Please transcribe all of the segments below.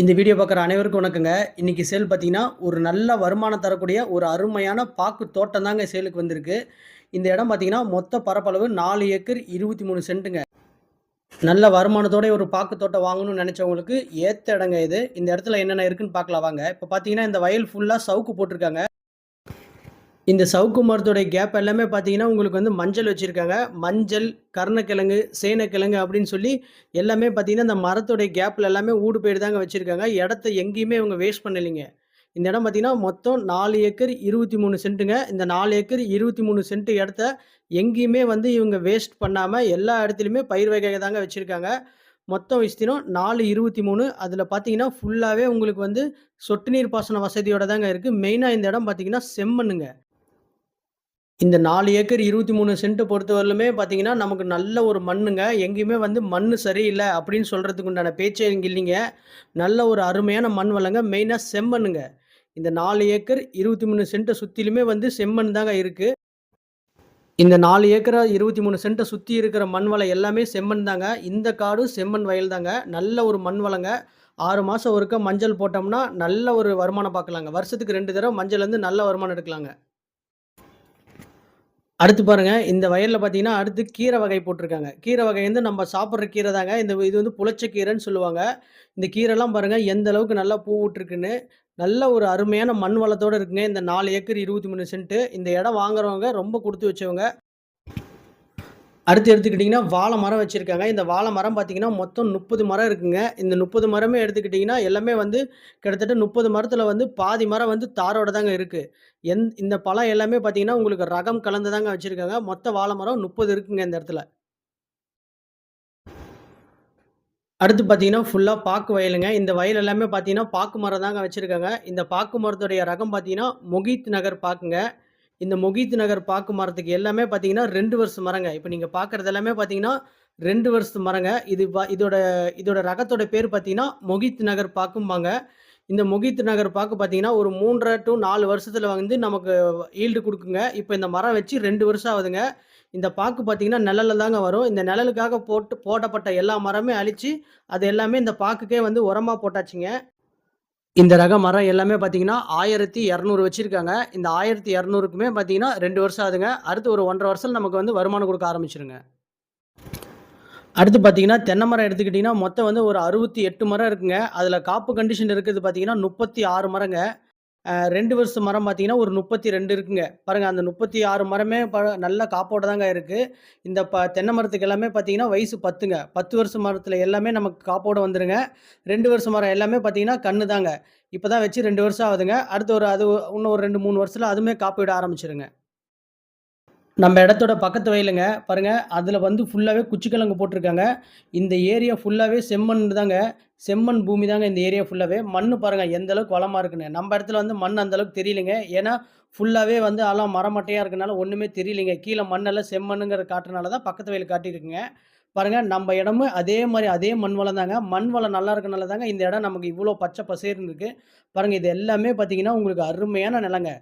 இந்த வீடியோ பார்க்குற அனைவருக்கும் வணக்கங்க. இன்றைக்கி சேல் பார்த்தீங்கன்னா ஒரு நல்ல வருமானம் தரக்கூடிய ஒரு அருமையான பாக்கு தோட்டம் தாங்க சேலுக்கு வந்திருக்கு. இந்த இடம் பார்த்தீங்கன்னா மொத்த பரப்பளவு நாலு ஏக்கர் இருபத்தி மூணு சென்ட்டுங்க. நல்ல வருமானத்தோடய ஒரு பாக்கு தோட்டம் வாங்கணும்னு நினச்சவங்களுக்கு ஏற்ற இடங்க இது. இந்த இடத்துல என்னென்ன இருக்குன்னு பார்க்கலாம் வாங்க. இப்போ பார்த்தீங்கன்னா இந்த வயல் ஃபுல்லாக சவுக்கு போட்டிருக்காங்க. இந்த சவுக்கு மரத்தோடைய கேப் எல்லாமே பார்த்தீங்கன்னா உங்களுக்கு வந்து மஞ்சள் வச்சுருக்காங்க. மஞ்சள் கர்ணக்கிழங்கு சேனக்கிழங்கு அப்படின்னு சொல்லி எல்லாமே பார்த்தீங்கன்னா இந்த மரத்தோடைய கேப்பில் எல்லாமே ஊடு போயிடுதாங்க தாங்க வச்சுருக்காங்க. இடத்த எங்கேயுமே இவங்க வேஸ்ட் பண்ணலைங்க. இந்த இடம் பார்த்தீங்கன்னா மொத்தம் நாலு ஏக்கர் இருபத்தி மூணு சென்ட்டுங்க. இந்த நாலு ஏக்கர் இருபத்தி மூணு சென்ட் இடத்த எங்கேயுமே வந்து இவங்க வேஸ்ட் பண்ணாமல் எல்லா இடத்துலையுமே பயிர் வகை தாங்க வச்சுருக்காங்க. மொத்தம் விஸ்தீனம் நாலு இருபத்தி மூணு. அதில் பார்த்தீங்கன்னா ஃபுல்லாகவே உங்களுக்கு வந்து சொட்டு நீர் பாசன வசதியோட தாங்க இருக்குது மெயினாக இந்த இடம் பார்த்தீங்கன்னா செம்மண்ணுங்க. இந்த நாலு ஏக்கர் 23 சென்ட் பொறுத்தவரையிலுமே பார்த்தீங்கன்னா, நமக்கு நல்ல ஒரு மண்ணுங்க. எங்கேயுமே வந்து மண் சரியில்லை அப்படின்னு சொல்கிறதுக்கு உண்டான பேச்சே இங்கே இல்லைங்க. நல்ல ஒரு அருமையான மண் வளங்க. மெயினாக செம்மண்ணுங்க. இந்த நாலு ஏக்கர் இருபத்தி மூணு சென்ட்டை சுற்றிலுமே வந்து செம்மண் தாங்க இருக்கு. இந்த 4 ஏக்கரா 23 சென்ட்ட சுத்தி இருக்கிற மண் வளம் எல்லாமே செம்மண் தாங்க. இந்த காடும் செம்மண் வயல் தாங்க. நல்ல ஒரு மண் வளங்க. 6 மாசம் ஒருக்கா மஞ்சள் போட்டோம்னா, நல்ல ஒரு வருமானம் பார்க்கலாங்க. வருஷத்துக்கு ரெண்டு தடவை மஞ்சள் வந்து நல்ல வருமானம் எடுக்கலாங்க. அடுத்து பாருங்க, இந்த வயலில் பார்த்தீங்கன்னா, அடுத்து கீரை வகை போட்டிருக்காங்க. கீரை வகை வந்து நம்ம சாப்பிட்ற கீரை தாங்க. இந்த இது வந்து புளிச்ச கீரைன்னு சொல்லுவாங்க. இந்த கீரைலாம் பாருங்க, எந்த அளவுக்கு நல்லா பூ விட்டுருக்குன்னு. நல்ல ஒரு அருமையான மண் வளத்தோடு இருக்குங்க. இந்த நாலு ஏக்கர் இருபத்தி மூணு சென்ட்டு இந்த இடம் வாங்குறவங்க ரொம்ப கொடுத்து வச்சவங்க. அடுத்து எடுத்துக்கிட்டிங்கன்னா வாழை மரம் வச்சுருக்காங்க இந்த வாழை மரம் பார்த்தீங்கன்னா, மொத்தம் 30 மரம் இருக்குங்க. இந்த 30 மரமே எடுத்துக்கிட்டிங்கன்னா எல்லாமே வந்து கிட்டத்தட்ட முப்பது மரத்தில் வந்து பாதி மரம் வந்து தாரோட தாங்க இருக்குது எந் இந்த பழம் எல்லாமே பார்த்தீங்கன்னா, உங்களுக்கு ரகம் கலந்து தாங்க வச்சுருக்காங்க மொத்த வாழை மரம் 30 இருக்குங்க இந்த இடத்துல. அடுத்து பார்த்தீங்கன்னா, ஃபுல்லாக பாக்கு வயலுங்க. இந்த வயல் எல்லாமே பார்த்தீங்கன்னா, பாக்கு மரம் தாங்க வச்சுருக்காங்க இந்த பாக்கு மரத்துடைய ரகம் பார்த்தீங்கன்னா, மொகித் நகர் பாக்குங்க. இந்த மொகித் நகர் பாக்கு மரத்துக்கு எல்லாமே பார்த்தீங்கன்னா, ரெண்டு வருஷம் மரங்க. இப்போ நீங்கள் பார்க்குறது எல்லாமே பார்த்தீங்கன்னா, ரெண்டு வருஷத்து மரங்க. இது ப இதோட இதோட ரகத்தோட பேர் பார்த்தீங்கன்னா, மொகித் நகர் பாக்கும்பாங்க. இந்த மொகித் நகர் பாக்கு பார்த்தீங்கன்னா, ஒரு மூன்றரை டு நாலு வருஷத்தில் வந்து நமக்கு ஈல்டு கொடுக்குங்க இப்போ இந்த மரம் வச்சு ரெண்டு வருஷம் ஆகுதுங்க. இந்த பாக்கு பார்த்தீங்கன்னா, நிழல்ல தாங்க வரும். இந்த நிழலுக்காக போட்டு போடப்பட்ட எல்லா மரமே அழிச்சு, அது எல்லாமே இந்த பாக்குக்கே வந்து உரமாக போட்டாச்சுங்க. இந்த ரக மரம் எல்லாமே பார்த்தீங்கன்னா, ஆயிரத்தி இரநூறு வச்சுருக்காங்க இந்த 1200க்குமே பார்த்தீங்கன்னா, ரெண்டு வருஷம் ஆகுதுங்க. அடுத்து ஒரு ஒன்றரை வருஷம் நமக்கு வந்து வருமானம் கொடுக்க ஆரம்பிச்சிருங்க அடுத்து பார்த்தீங்கன்னா, தென்னை மரம் எடுத்துக்கிட்டிங்கன்னா மொத்தம் வந்து ஒரு 68 மரம் இருக்குங்க. அதில் காப்பு கண்டிஷன் இருக்குது பார்த்தீங்கன்னா, 36 மரங்க. அ 2 வருஷ மரம் பார்த்தீங்கன்னா, ஒரு 32 இருக்குங்க. பாருங்கள் அந்த 36 மரமே ப நல்ல காப்போட தாங்க இருக்குது இந்த ப தென்னை மரத்துக்கு எல்லாமே பார்த்தீங்கன்னா, வயசு 10ங்க. 10 வருஷ மரத்தில் எல்லாமே நமக்கு காப்போட வந்துருங்க. 2 வருஷ மரம் எல்லாமே பார்த்தீங்கன்னா, கன்று தாங்க. இப்போ தான் வச்சு ரெண்டு வருஷம் ஆகுதுங்க. அடுத்து ஒரு அது இன்னும் ஒரு ரெண்டு மூணு வருஷத்தில் அதுவுமே காப்பு ஆரம்பிச்சிருங்க நம்ம இடத்தோட பக்கத்து வயலுங்க. பாருங்கள் அதில் வந்து ஃபுல்லாகவே குச்சிக்கிழங்கு போட்டிருக்காங்க. இந்த ஏரியா ஃபுல்லாகவே செம்மண் தாங்க. செம்மண் பூமி தாங்க இந்த ஏரியா ஃபுல்லாகவே மண் பாருங்க எந்த அளவுக்கு இருக்குன்னு. நம்ம இடத்துல வந்து மண் அந்த அளவுக்கு தெரியலைங்க. ஏன்னா, ஃபுல்லாகவே வந்து அதெல்லாம் மரமட்டையா இருக்கனால ஒன்றுமே தெரியலைங்க. கீழே மண்ணெல்லாம் செம்மண்ணுங்கிற காட்டுனால தான் பக்கத்து வயல் காட்டியிருக்குங்க. பாருங்க, நம்ம இடமும் அதே மாதிரி அதே மண் வளம் தாங்க. மண் வளம் நல்லா இருக்கனால தாங்க இந்த இடம் நமக்கு இவ்வளோ பச்சை பசேர்னு இருக்குது பாருங்கள் இது எல்லாமே பார்த்தீங்கன்னா, உங்களுக்கு அருமையான நிலங்க.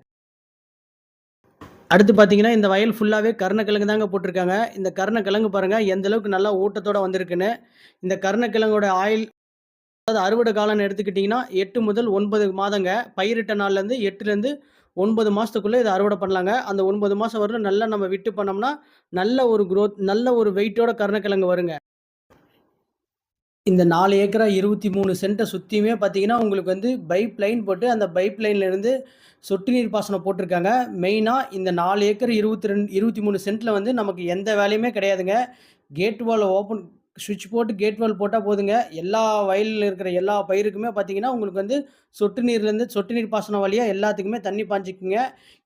அடுத்து பார்த்தீங்கன்னா, இந்த வயல் ஃபுல்லாகவே கருணக்கிழங்கு தாங்க போட்டிருக்காங்க. இந்த கருணக்கிழங்கு பாருங்கள் எந்த அளவுக்கு நல்லா ஊட்டத்தோட வந்திருக்குன்னு. இந்த கருணக்கிழங்கோட ஆயில் அதாவது அறுவடை காலம்னு எடுத்துக்கிட்டிங்கன்னா எட்டு முதல் ஒன்பது மாதங்க. பயிரிட்ட நாள்லேருந்து எட்டுலேருந்து ஒன்பது மாதத்துக்குள்ளே இதை அறுவடை பண்ணலாங்க. அந்த ஒன்பது மாதம் வரலும் நல்லா நம்ம விட்டு பண்ணோம்னா, நல்ல ஒரு குரோத் நல்ல ஒரு வெயிட்டோட கருணக்கிழங்கு வருங்க. இந்த நாலு ஏக்கரா இருபத்தி மூணு சென்ட்டை சுற்றியுமே பார்த்தீங்கன்னா, உங்களுக்கு வந்து பைப் லைன் போட்டு, அந்த பைப் லைன்லேருந்து சொட்டு நீர் பாசனம் போட்டிருக்காங்க. மெயினாக இந்த நாலு ஏக்கர் இருபத்தி ரெண் இருபத்தி மூணு சென்ட்டில் வந்து நமக்கு எந்த வேலையுமே கிடையாதுங்க. கேட் வால் ஓப்பன் சுவிட்ச் போட்டு கேட் வால் போட்டால் போதுங்க. எல்லா வயல்ல இருக்கிற எல்லா பயிருக்குமே பார்த்தீங்கன்னா, உங்களுக்கு வந்து சொட்டு நீர்லேருந்து சொட்டு நீர் பாசனம் வழியாக எல்லாத்துக்குமே தண்ணி பாய்ஞ்சுக்குங்க.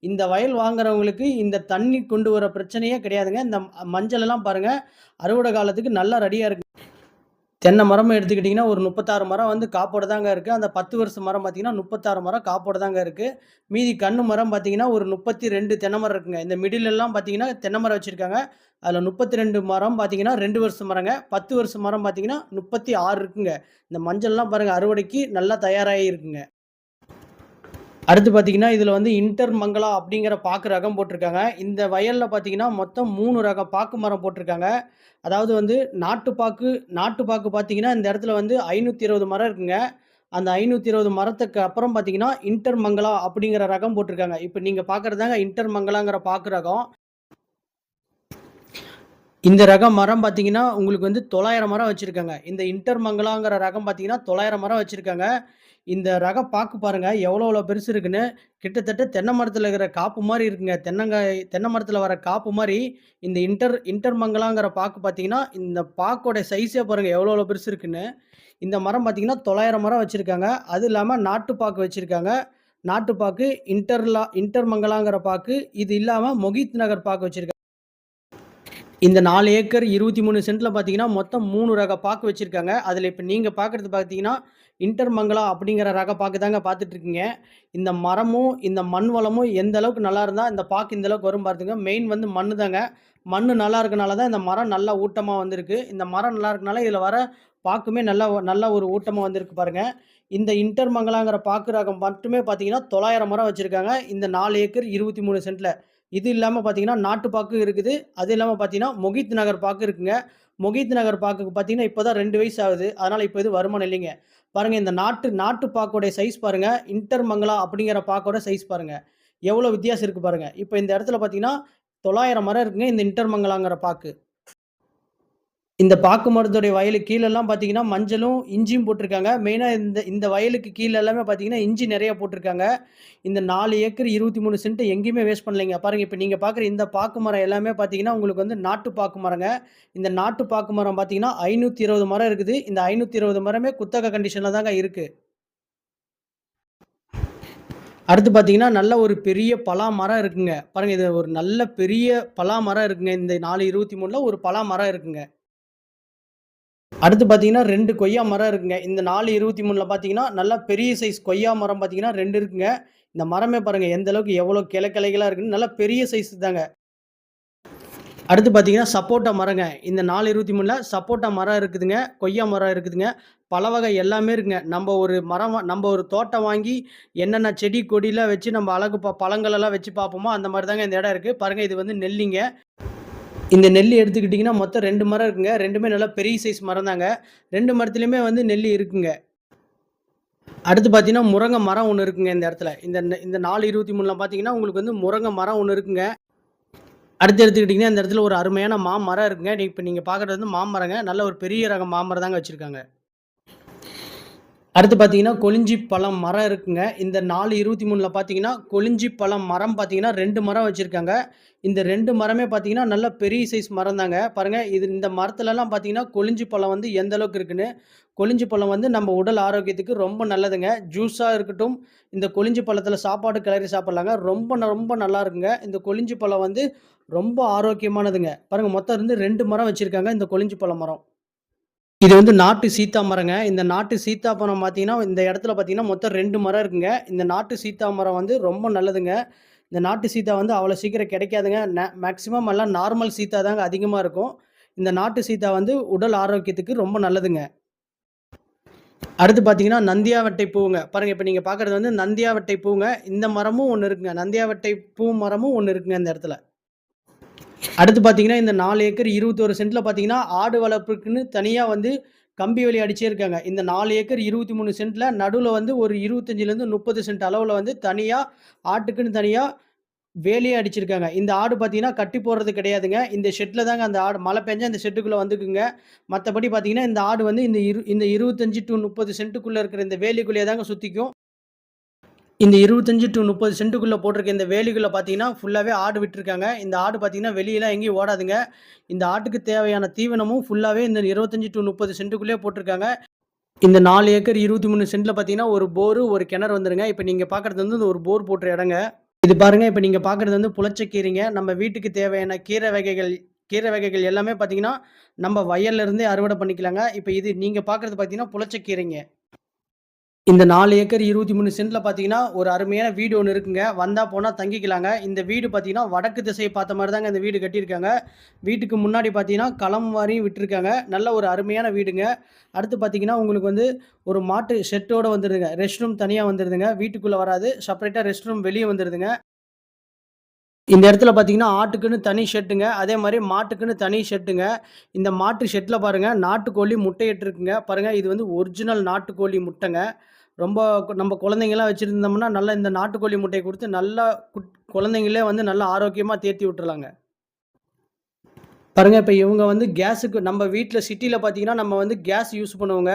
இந்த வயல் வாங்குறவங்களுக்கு இந்த தண்ணி கொண்டு வர பிரச்சனையே கிடையாதுங்க. இந்த மஞ்சள் எல்லாம் பாருங்கள் அறுவடை காலத்துக்கு நல்லா ரெடியாக இருக்குது தென்னை மரமும் எடுத்துக்கிட்டிங்கன்னா ஒரு 36 மரம் வந்து காப்போட தாங்க இருக்குது அந்த பத்து வருஷம் மரம் பார்த்திங்கன்னா முப்பத்தாறு மரம் காப்போட தாங்க இருக்குது மீதி கண்ணு மரம் பார்த்தீங்கன்னா, ஒரு 32 தென்னை மரம் இருக்குங்க. இந்த மிடிலெல்லாம் பார்த்திங்கன்னா பார்த்தீங்கன்னா, தென்னை மரம் வச்சுருக்காங்க அதில் முப்பத்தி ரெண்டு மரம் பார்த்தீங்கன்னா, ரெண்டு வருஷம் மரங்க. பத்து வருஷம் மரம் பார்த்தீங்கன்னா, 36 இருக்குங்க. இந்த மஞ்சள்லாம் பாருங்க அறுவடைக்கு நல்லா தயாராகி இருக்குங்க. அடுத்து பார்த்தீங்கன்னா, இதில் வந்து இன்டர் மங்களா அப்படிங்கிற பாக்கு ரகம் போட்டிருக்காங்க. இந்த வயலில் பார்த்தீங்கன்னா, மொத்தம் மூணு ரகம் பாக்கு மரம் போட்டிருக்காங்க. அதாவது வந்து நாட்டு பாக்கு நாட்டு பாக்கு பார்த்தீங்கன்னா, இந்த இடத்துல வந்து 520 மரம் இருக்குங்க. அந்த 520 மரத்துக்கு அப்புறம் பார்த்தீங்கன்னா, இன்டர் மங்களா அப்படிங்கிற ரகம் போட்டிருக்காங்க. இப்போ நீங்கள் பார்க்கறது தாங்க இன்டர் மங்களாங்கிற பாக்கு ரகம். இந்த ரகம் மரம் பார்த்தீங்கன்னா, உங்களுக்கு வந்து 900 மரம் வச்சுருக்காங்க இந்த இன்டர் மங்களாங்கிற ரகம் பார்த்தீங்கன்னா, 900 மரம் வச்சுருக்காங்க இந்த ரக பாக்கு பாருங்க, எவ்வளோ எவ்வளோ பெருசு இருக்குன்னு. கிட்டத்தட்ட தென்னை மரத்தில் இருக்கிற காப்பு மாதிரி இருக்குங்க. தென்னங்காய் தென்னை மரத்தில் வர காப்பு மாதிரி இந்த இன்டர் இன்டர் மங்கலாங்கிற பாக்கு பார்த்தீங்கன்னா, இந்த பாக்கோட சைஸே பாருங்க எவ்வளோ எவ்வளோ பெருசு இருக்குன்னு. இந்த மரம் பார்த்தீங்கன்னா, 900 மரம் வச்சுருக்காங்க அது இல்லாமல் நாட்டு பாக்கு வச்சுருக்காங்க நாட்டு பாக்கு, இன்டர்லா இன்டர் மங்கலாங்கிற பாக்கு, இது இல்லாமல் மொகித் நகர் பாக்கு வச்சுருக்காங்க இந்த நாலு ஏக்கர் இருபத்தி மூணு சென்ட்டில் பார்த்தீங்கன்னா, மொத்தம் மூணு ரக பாக்கு வச்சுருக்காங்க அதில் இப்போ நீங்கள் பார்க்குறது பார்த்தீங்கன்னா, இன்டர் மங்களா அப்படிங்கிற ரக பாக்கு தாங்க பார்த்துட்டு இருக்கீங்க. இந்த மரமும், இந்த மண் வளமும் எந்த அளவுக்கு நல்லா இருந்தால் இந்த பாக்கு இந்த அளவுக்கு வரும் பார்த்துங்க மெயின் வந்து மண்ணு தாங்க. மண் நல்லா இருக்கனால தான் இந்த மரம் நல்லா ஊட்டமாக வந்திருக்கு. இந்த மரம் நல்லா இருக்கனால இதில் வர பாக்குமே நல்லா நல்ல ஒரு ஊட்டமாக வந்திருக்கு பாருங்கள் இந்த இன்டர் மங்கலாங்கிற பாக்கு ரகம் மட்டுமே பார்த்தீங்கன்னா, 900 மரம் வச்சுருக்காங்க இந்த நாலு ஏக்கர் இருபத்தி மூணு சென்ட்டில் இது இல்லாமல் பார்த்தீங்கன்னா, நாட்டு பாக்கு இருக்குது. அது இல்லாமல் பார்த்தீங்கன்னா, மொகித் நகர் பாக்கு இருக்குங்க. மொகித் நகர் பாக்குக்கு பார்த்தீங்கன்னா, இப்போ தான் ரெண்டு வயசு ஆகுது. அதனால் இப்போ எதுவும் வருமானம் இல்லைங்க. பாருங்கள் இந்த நாட்டு நாட்டு பாக்கோடைய சைஸ் பாருங்கள் இன்டர் மங்களா அப்படிங்கிற பாக்கோட சைஸ் பாருங்கள் எவ்வளோ வித்தியாசம் இருக்குது பாருங்கள் இப்போ இந்த இடத்துல பார்த்தீங்கன்னா, 900 மரம் இருக்குங்க. இந்த இன்டர்மங்கலாங்கிற பாக்கு. இந்த பாக்கு மரத்துடைய வயலுக்கு கீழெல்லாம் பார்த்தீங்கன்னா, மஞ்சளும், இஞ்சியும் போட்டிருக்காங்க. மெயினாக இந்த இந்த வயலுக்கு கீழே எல்லாமே பார்த்தீங்கன்னா, இஞ்சி நிறையா போட்டிருக்காங்க. இந்த நாலு ஏக்கர் 23 சென்ட் எங்கேயுமே வேஸ்ட் பண்ணலைங்க. பாருங்கள் இப்போ நீங்கள் பார்க்குற இந்த பாக்கு மரம் எல்லாமே பார்த்தீங்கன்னா, உங்களுக்கு வந்து நாட்டு பாக்கு மரங்க. இந்த நாட்டு பாக்கு மரம் பார்த்தீங்கன்னா, 520 மரம் இருக்குது. இந்த 520 மரமே குத்தக கண்டிஷனில் தாங்க இருக்குது அடுத்து பார்த்தீங்கன்னா, நல்ல ஒரு பெரிய பலா மரம் இருக்குங்க. பாருங்கள் இது ஒரு நல்ல பெரிய பலா மரம் இருக்குங்க. இந்த 423ல ஒரு பலா மரம் இருக்குங்க. அடுத்து பார்த்தீங்கன்னா, ரெண்டு கொய்யா மரம் இருக்குங்க. இந்த 423ல பார்த்தீங்கன்னா, நல்லா பெரிய சைஸ் கொய்யா மரம் பார்த்தீங்கன்னா, ரெண்டு இருக்குங்க. இந்த மரமே பாருங்கள் எந்த அளவுக்கு எவ்வளோ கிளை கிளைகளாக இருக்குன்னு, நல்லா பெரிய சைஸ் தாங்க. அடுத்து பார்த்தீங்கன்னா, சப்போட்டா மரங்க. இந்த 423ல சப்போட்டா மரம் இருக்குதுங்க. கொய்யா மரம் இருக்குதுங்க. பல வகை எல்லாமே இருக்குங்க. நம்ம ஒரு மரம் நம்ம ஒரு தோட்டம் வாங்கி என்னென்ன செடி கொடிலாம் வச்சு நம்ம அழகு ப பழங்களெல்லாம் வச்சு பார்ப்போமோ, அந்த மாதிரி தாங்க இந்த இடம் இருக்குது பாருங்கள் இது வந்து நெல்லிங்க. இந்த நெல் எடுத்துக்கிட்டிங்கன்னா மொத்தம் ரெண்டு மரம் இருக்குங்க. ரெண்டுமே நல்லா பெரிய சைஸ் மரம் தாங்க. 2 மரத்துலயுமே வந்து நெல் இருக்குங்க. அடுத்து பார்த்தீங்கன்னா, முருங்கை மரம் ஒன்று இருக்குங்க இந்த இடத்துல. இந்த இந்த 423ல பார்த்தீங்கன்னா, உங்களுக்கு வந்து முருங்கை மரம் ஒன்று இருக்குங்க. அடுத்து எடுத்துக்கிட்டிங்கன்னா இந்த இடத்துல ஒரு அருமையான மாமரம் இருக்குங்க. இப்போ நீங்கள் பார்க்குறது வந்து மாமரங்க. நல்ல ஒரு பெரிய ரக மாமரம் தாங்க வச்சுருக்காங்க அடுத்து பார்த்தீங்கன்னா, கொளிஞ்சி பழம் மரம் இருக்குங்க. இந்த 423ல பார்த்தீங்கன்னா, கொளிஞ்சி பழம் மரம் பார்த்தீங்கன்னா, ரெண்டு மரம் வச்சுருக்காங்க இந்த ரெண்டு மரமே பார்த்தீங்கன்னா, நல்ல பெரிய சைஸ் மரம் தாங்க. பாருங்கள் இது இந்த மரத்துலலாம் பார்த்தீங்கன்னா, கொளிஞ்சி பழம் வந்து எந்த அளவுக்கு இருக்குன்னு. கொளிஞ்சி பழம் வந்து நம்ம உடல் ஆரோக்கியத்துக்கு ரொம்ப நல்லதுங்க. ஜூஸாக இருக்கட்டும், இந்த கொளிஞ்சி பழத்தில் சாப்பாடு கிளறி சாப்பிட்லாங்க ரொம்ப ரொம்ப நல்லா இருக்குங்க. இந்த கொளிஞ்சி பழம் வந்து ரொம்ப ஆரோக்கியமானதுங்க. பாருங்கள் மொத்தம் இருந்து ரெண்டு மரம் வச்சுருக்காங்க இந்த கொளிஞ்சி பழம் மரம். இது வந்து நாட்டு சீத்தா மரங்க. இந்த நாட்டு சீத்தா மரம் பார்த்தீங்கன்னா, இந்த இடத்துல பார்த்தீங்கன்னா, மொத்தம் ரெண்டு மரம் இருக்குங்க. இந்த நாட்டு சீத்தா மரம் வந்து ரொம்ப நல்லதுங்க. இந்த நாட்டு சீத்தா வந்து அவ்வளோ சீக்கிரம் கிடைக்காதுங்க. ந மேக்ஸிமம் எல்லாம் நார்மல் சீத்தா தாங்க அதிகமாக இருக்கும். இந்த நாட்டு சீத்தா வந்து உடல் ஆரோக்கியத்துக்கு ரொம்ப நல்லதுங்க. அடுத்து பார்த்தீங்கன்னா, நந்தியாவட்டை பூவுங்க. பாருங்க இப்போ நீங்கள் பார்க்குறது வந்து நந்தியாவட்டை பூங்க. இந்த மரமும் ஒன்று இருக்குங்க. நந்தியாவட்டை பூ மரமும் ஒன்று இருக்குங்க இந்த இடத்துல. அடுத்து பார்த்தீங்கன்னா, இந்த நாலு ஏக்கர் இருபத்தி ஒரு சென்ட்டில் பார்த்தீங்கன்னா, ஆடு வளர்ப்புக்குன்னு தனியாக வந்து கம்பி வேலி அடிச்சே இருக்காங்க. இந்த நாலு ஏக்கர் 23 சென்ட்ல நடுவில் வந்து ஒரு 25லேருந்து 30 சென்ட் அளவில் வந்து தனியாக ஆட்டுக்குன்னு தனியாக வேலியே அடிச்சிருக்காங்க. இந்த ஆடு பார்த்தீங்கன்னா, கட்டி போடுறது கிடையாதுங்க. இந்த ஷெட்டில் தாங்க அந்த ஆடு மழை பெஞ்சால் இந்த ஷெட்டுக்குள்ளே வந்துக்குங்க. மற்றபடி பார்த்தீங்கன்னா, இந்த ஆடு வந்து இந்த இரு இந்த 25 டூ முப்பது சென்ட்டுக்குள்ளே இருக்கிற இந்த வேலிக்குள்ளேயே தாங்க சுற்றிக்கும் இந்த 25 டூ 30 சென்ட்டுக்குள்ள போட்டிருக்க இந்த வேலிக்குள்ளே பார்த்தீங்கன்னா, ஃபுல்லாகவே ஆடு விட்டுருக்காங்க. இந்த ஆடு பார்த்தீங்கன்னா, வெளியெல்லாம் எங்கேயும் ஓடாதுங்க. இந்த ஆட்டுக்கு தேவையான தீவனமும் ஃபுல்லாகவே இந்த 25 டூ 30 சென்ட்டுக்குள்ளேயே போட்டிருக்காங்க. இந்த நாலு ஏக்கர் இருபத்தி மூணு சென்டில் பார்த்தீங்கன்னா, ஒரு போரு, ஒரு கிணறு வந்துருங்க. இப்போ நீங்கள் பார்க்குறது வந்து ஒரு போர் போட்டுற இடங்க. இது பாருங்கள் இப்போ நீங்கள் பார்க்குறது வந்து புளச்சக்கீரைங்க நம்ம வீட்டுக்கு தேவையான கீரை வகைகள் கீரை வகைகள் எல்லாமே பார்த்தீங்கன்னா, நம்ம வயல்லேருந்தே அறுவடை பண்ணிக்கலாங்க. இப்போ இது நீங்கள் பார்க்குறது பார்த்தீங்கன்னா, புளச்சக்கீரைங்க இந்த நாலு ஏக்கர் 23 சென்ட்ல பார்த்தீங்கன்னா, ஒரு அருமையான வீடு ஒன்று இருக்குங்க. வந்தா போனா தங்கிக்கலாங்க. இந்த வீடு பார்த்தீங்கன்னா, வடக்கு திசையை பார்த்த மாதிரி தாங்க இந்த வீடு கட்டியிருக்காங்க. வீட்டுக்கு முன்னாடி பார்த்தீங்கன்னா, களம் வாரியும் விட்டுருக்காங்க. நல்ல ஒரு அருமையான வீடுங்க. அடுத்து பார்த்தீங்கன்னா, உங்களுக்கு வந்து ஒரு மாட்டு ஷெட்டோட வந்துருதுங்க. ரெஸ்ட் ரூம் தனியா வந்துருதுங்க. வீட்டுக்குள்ள வராது. செப்பரேட்டா ரெஸ்ட் ரூம் வெளியே வந்துருதுங்க. இந்த இடத்துல பார்த்தீங்கன்னா, ஆட்டுக்குன்னு தனி ஷெட்டுங்க. அதே மாதிரி மாட்டுக்குன்னு தனி ஷெட்டுங்க. இந்த மாட்டு ஷெட்டில் பாருங்க, நாட்டுக்கோழி முட்டையிட்டுருக்குங்க. பாருங்கள் இது வந்து ஒரிஜினல் நாட்டுக்கோழி முட்டைங்க. ரொம்ப நம்ம குழந்தைங்கெல்லாம் வச்சுருந்தோம்னா நல்லா இந்த நாட்டுக்கோழி முட்டையை கொடுத்து நல்லா குட் குழந்தைங்களே வந்து நல்லா ஆரோக்கியமாக தேர்த்தி விட்டுறலாங்க. பாருங்கள் இப்போ இவங்க வந்து கேஸுக்கு நம்ம வீட்டில் சிட்டியில் பார்த்தீங்கன்னா, நம்ம வந்து கேஸ் யூஸ் பண்ணுவோங்க.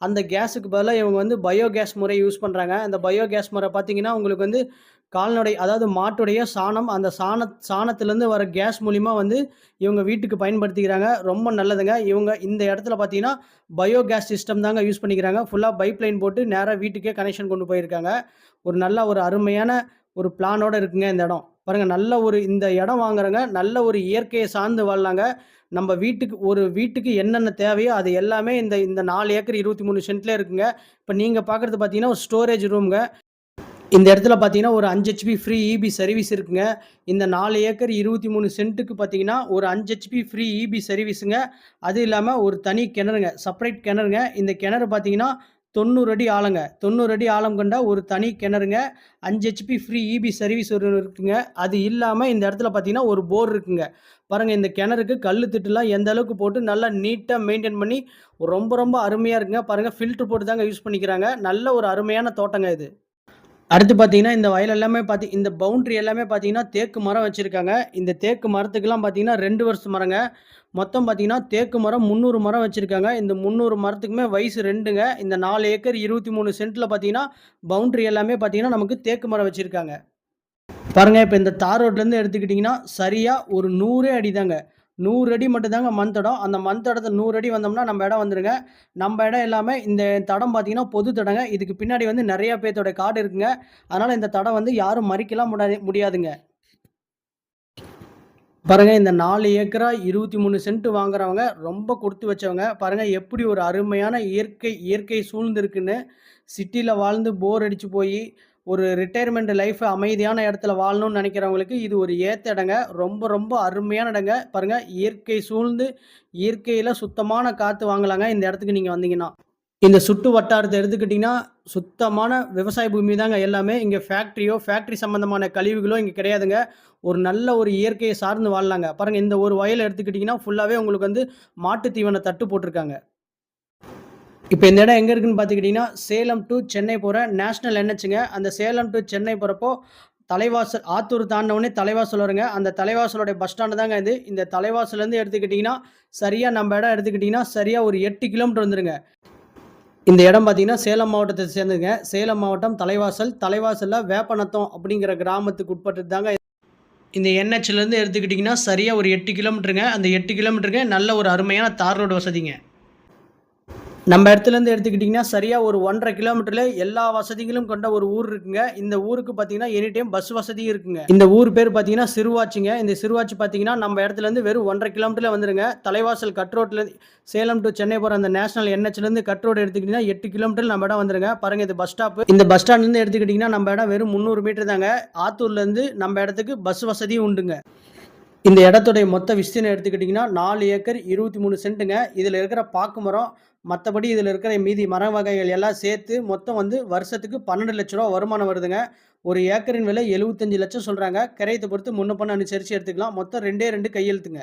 அந்த கேஸுக்கு பதிலாக இவங்க வந்து பயோகேஸ் முறை யூஸ் பண்ணுறாங்க அந்த பயோகேஸ் முறை பார்த்தீங்கன்னா, உங்களுக்கு வந்து கால்நடை அதாவது மாட்டுடைய சாணம், அந்த சாண சாணத்திலேருந்து வர கேஸ் மூலிமா வந்து இவங்க வீட்டுக்கு பயன்படுத்திக்கிறாங்க. ரொம்ப நல்லதுங்க. இவங்க இந்த இடத்துல பார்த்தீங்கன்னா, பயோகேஸ் சிஸ்டம் தாங்க யூஸ் பண்ணிக்கிறாங்க. ஃபுல்லாக பைப் லைன் போட்டு நேராக வீட்டுக்கே கனெக்ஷன் கொண்டு போயிருக்காங்க. ஒரு நல்ல ஒரு அருமையான ஒரு பிளானோடு இருக்குங்க இந்த இடம். பாருங்கள் நல்ல ஒரு இந்த இடம் வாங்குறவங்க, நல்ல ஒரு இயற்கையை சார்ந்து வாழலாங்க. நம்ம வீட்டுக்கு ஒரு வீட்டுக்கு என்னென்ன தேவையோ அது எல்லாமே இந்த இந்த நாலு ஏக்கர் 23 சென்ட்ல இருக்குங்க. இப்போ நீங்கள் பார்க்குறது பார்த்தீங்கன்னா, ஒரு ஸ்டோரேஜ் ரூம்ங்க. இந்த இடத்துல பார்த்தீங்கன்னா, ஒரு அஞ்சு ஹெச்பி ஃப்ரீ இபி சர்வீஸ் இருக்குங்க. இந்த நாலு ஏக்கர் 23 சென்ட்டுக்கு பார்த்தீங்கன்னா, ஒரு அஞ்சு ஹெச்பி ஃப்ரீ இபி சர்வீஸுங்க. அது இல்லாமல் ஒரு தனி கிணறுங்க. செப்பரேட் கிணறுங்க. இந்த கிணறு பார்த்தீங்கன்னா, 90 அடி ஆழங்க. 90 அடி ஆழம் கொண்ட ஒரு தனி கிணறுங்க. அஞ்சு ஹெச்பி ஃப்ரீ இபி சர்வீஸ் ஒரு இருக்குங்க. அது இல்லாமல் இந்த இடத்துல பார்த்தீங்கன்னா, ஒரு போர் இருக்குங்க. பாருங்கள் இந்த கிணறுக்கு கல் திட்டுலாம் எந்த அளவுக்கு போட்டு நல்லா நீட்டாக மெயின்டெயின் பண்ணி ரொம்ப ரொம்ப அருமையாக இருக்குங்க. பாருங்க ஃபில்ட்ரு போட்டு தாங்க யூஸ் பண்ணிக்கிறாங்க. நல்ல ஒரு அருமையான தோட்டங்க இது. அடுத்து பார்த்தீங்கன்னா, இந்த வயல் எல்லாமே பார்த்தி இந்த பவுண்ட்ரி எல்லாமே பார்த்தீங்கன்னா, தேக்கு மரம் வச்சுருக்காங்க இந்த தேக்கு மரத்துக்குலாம் பார்த்தீங்கன்னா, ரெண்டு வருஷம் மரங்க. மொத்தம் பார்த்தீங்கன்னா, தேக்கு மரம் 300 மரம் வச்சுருக்காங்க இந்த 300 மரத்துக்குமே வயசு ரெண்டுங்க இந்த நாலு ஏக்கர் இருபத்தி மூணு சென்ட்டில் பார்த்தீங்கன்னா, பவுண்ட்ரி எல்லாமே பார்த்தீங்கன்னா, நமக்கு தேக்கு மரம் வச்சுருக்காங்க பாருங்கள் இப்போ இந்த தார் ரோட்லேருந்து எடுத்துக்கிட்டிங்கன்னா சரியாக ஒரு நூறே அடி தாங்க. நூறு அடி மட்டும்தாங்க மண் தடம். அந்த மண் தடத்த 100 அடி வந்தோம்னா, நம்ம இடம் வந்துடுங்க நம்ம இடம் எல்லாமே இந்த தடம் பார்த்தீங்கன்னா, பொது தடங்க. இதுக்கு பின்னாடி வந்து நிறையா பேர்த்தோட காடு இருக்குங்க. அதனால் இந்த தடம் வந்து யாரும் மறிக்கலாம் முடியாது முடியாதுங்க. பாருங்க, இந்த நாலு ஏக்கரா 23 சென்ட் வாங்குறவங்க ரொம்ப கொடுத்து வச்சவங்க. பாருங்கள் எப்படி ஒரு அருமையான இயற்கை இயற்கை சூழ்ந்துருக்குன்னு சிட்டியில் வாழ்ந்து போர் அடித்து போய் ஒரு ரிட்டையர்மெண்ட் லைஃப் அமைதியான இடத்துல வாழணும்னு நினைக்கிறவங்களுக்கு இது ஒரு ஏத்த இடங்க. ரொம்ப ரொம்ப அருமையான இடங்க. பாருங்க இயற்கை சூழ்ந்து, இயற்கையில சுத்தமான காற்று வாங்கலாங்க இந்த இடத்துக்கு நீங்க வந்தீங்கன்னா. இந்த சுட்டு வட்டாரத்தை எடுத்துக்கிட்டீங்கன்னா, சுத்தமான விவசாய பூமி தாங்க எல்லாமே. இங்க ஃபேக்ட்ரியோ ஃபேக்டரி சம்மந்தமான கழிவுகளோ இங்க கிடையாதுங்க. ஒரு நல்ல ஒரு இயற்கையை சார்ந்து வாழலாங்க. பாருங்க இந்த ஒரு வயல் எடுத்துக்கிட்டீங்கன்னா, ஃபுல்லாவே உங்களுக்கு வந்து மாட்டு தீவன தட்டு போட்டிருக்காங்க இப்போ இந்த இடம் எங்கே இருக்குன்னு பார்த்துக்கிட்டிங்கன்னா சேலம் டு சென்னை போகிற நேஷ்னல் என்ஹெச்ங்க. அந்த சேலம் டு சென்னை போகிறப்போ தலைவாசல் ஆத்தூர் தாண்டவுடனே தலைவாசல் வருங்க. அந்த தலைவாசலுடைய பஸ் ஸ்டாண்டு தாங்க இது. இந்த தலைவாசல்லேருந்து எடுத்துக்கிட்டிங்கன்னா சரியாக நம்ம இடம் எடுத்துக்கிட்டிங்கன்னா சரியாக ஒரு எட்டு கிலோமீட்டர் வந்துருங்க. இந்த இடம் பார்த்தீங்கன்னா, சேலம் மாவட்டத்தை சேர்ந்துங்க சேலம் மாவட்டம் தலைவாசல். தலைவாசலில் வேப்பநத்தம் அப்படிங்கிற கிராமத்துக்கு உட்பட்டு தாங்க இந்த என்ஹெச்லேருந்து எடுத்துக்கிட்டிங்கன்னா சரியாக ஒரு எட்டு கிலோமீட்டருங்க. அந்த எட்டு கிலோமீட்டருக்கு நல்ல ஒரு அருமையான தார் ரோடு வசதிங்க. நம்ம இடத்துலேருந்து எடுத்துக்கிட்டிங்கன்னா சரியாக ஒரு ஒன்றரை கிலோமீட்டரில் எல்லா வசதிகளும் கொண்ட ஒரு ஊர் இருக்குங்க. இந்த ஊருக்கு பார்த்தீங்கன்னா, எனி டைம் பஸ் வசதியும் இருக்குங்க. இந்த ஊர் பேர் பார்த்தீங்கன்னா, சிறுவாச்சிங்க. இந்த சிறுவாச்சி பார்த்தீங்கன்னா, நம்ம இடத்துலேருந்து வெறும் ஒன்றரை கிலோமீட்டரில் வந்துருங்க. தலைவாசல் கட் ரோட்லேருந்து சேலம் டு சென்னை போகிற அந்த நேஷனல் என்ஹெச்லேருந்து கட் ரோடு எடுத்துக்கிட்டீங்கன்னா, எட்டு கிலோமீட்டர் நம்ம இடம் வந்துருங்க. பாருங்க இது பஸ் ஸ்டாப். இந்த பஸ் ஸ்டாண்ட்லேருந்து எடுத்துக்கிட்டீங்கன்னா, நம்ம இடம் வெறும் 300 மீட்டர் தாங்க. ஆத்தூர்லேருந்து நம்ம இடத்துக்கு பஸ் வசதியும் உண்டுங்க. இந்த இடத்துடைய மொத்த விஸ்தீர்ணம் எடுத்துக்கிட்டிங்கன்னா நாலு ஏக்கர் 23 சென்ட்டுங்க. இதில் இருக்கிற பாக்கு மரம், மற்றபடி இதில் இருக்கிற மீதி மர வகைகள் எல்லாம் சேர்த்து மொத்தம் வந்து வருஷத்துக்கு பன்னெண்டு லட்ச ரூபா வருமானம் வருதுங்க. ஒரு ஏக்கரின் விலை எழுபத்தஞ்சு லட்சம் சொல்கிறாங்க கிரையத்தை பொறுத்து முன்ன பண்ண அனுசரித்து எடுத்துக்கலாம். மொத்தம் 2 2 கையெழுத்துங்க.